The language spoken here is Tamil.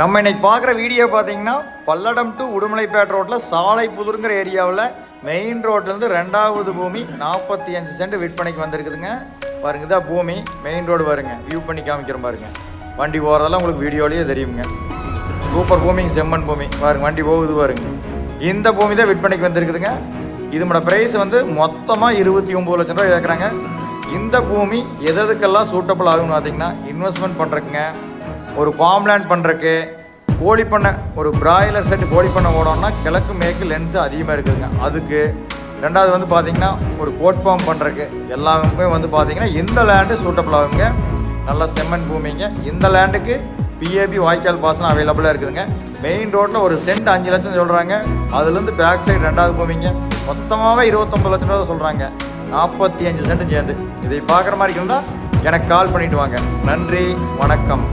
நம்ம இன்னைக்கு பார்க்குற வீடியோ பார்த்தீங்கன்னா பல்லடம் டு உடுமலைப்பேட் ரோட்டில் சாலை புதுருங்கிற ஏரியாவில் மெயின் ரோட்லேருந்து ரெண்டாவது பூமி நாற்பத்தி அஞ்சு சென்ட் விற்பனைக்கு வந்திருக்குதுங்க. பாருங்க தான் பூமி மெயின் ரோடு வருங்க வியூ பண்ணி காமிக்கிறோம் பாருங்க. வண்டி போகிறதெல்லாம் உங்களுக்கு வீடியோலேயே தெரியுங்க. சூப்பர் பூமிங்க செம்மண் பூமி. பாருங்க வண்டி போகுது பாருங்க. இந்த பூமி தான் விற்பனைக்கு வந்திருக்குதுங்க. இதோட ப்ரைஸ் வந்து மொத்தமாக இருபத்தி ஒம்பது லட்சம் ரூபாய் கேட்குறாங்க. இந்த பூமி எது எதுக்கெல்லாம் சூட்டபிள் ஆகும்னு பார்த்தீங்கன்னா இன்வெஸ்ட்மெண்ட் பண்ணுறதுங்க ஒரு ஃபார்ம்லேண்ட் பண்ணுறக்கு கோழி பண்ணை ஒரு பிராய்லர் செட்டு கோழி பண்ணை ஓடணும்னா கிழக்கு மேற்கு லென்த்து அதிகமாக இருக்குதுங்க. அதுக்கு ரெண்டாவது வந்து பார்த்தீங்கன்னா ஒரு கோட் ஃபார்ம் பண்ணுறக்கு எல்லாமே வந்து பார்த்தீங்கன்னா இந்த லேண்டு சூட்டபிள் ஆகுங்க. நல்ல செம்மண் பூமிங்க. இந்த லேண்டுக்கு பிஏபி வாய்க்கால் பாசனம் அவைலபிளாக இருக்குதுங்க. மெயின் ரோட்டில் ஒரு சென்ட் அஞ்சு லட்சம் சொல்கிறாங்க அதுலேருந்து பேக் சைடு ரெண்டாவது பூமிங்க. மொத்தமாகவே இருபத்தொம்பது லட்சம் ரூபா தான் சொல்கிறாங்க நாற்பத்தி அஞ்சு சென்ட்டு சேர்ந்து. இதை பார்க்குற மாதிரி இருந்தால் எனக்கு கால் பண்ணிவிட்டு வாங்க. நன்றி வணக்கம்.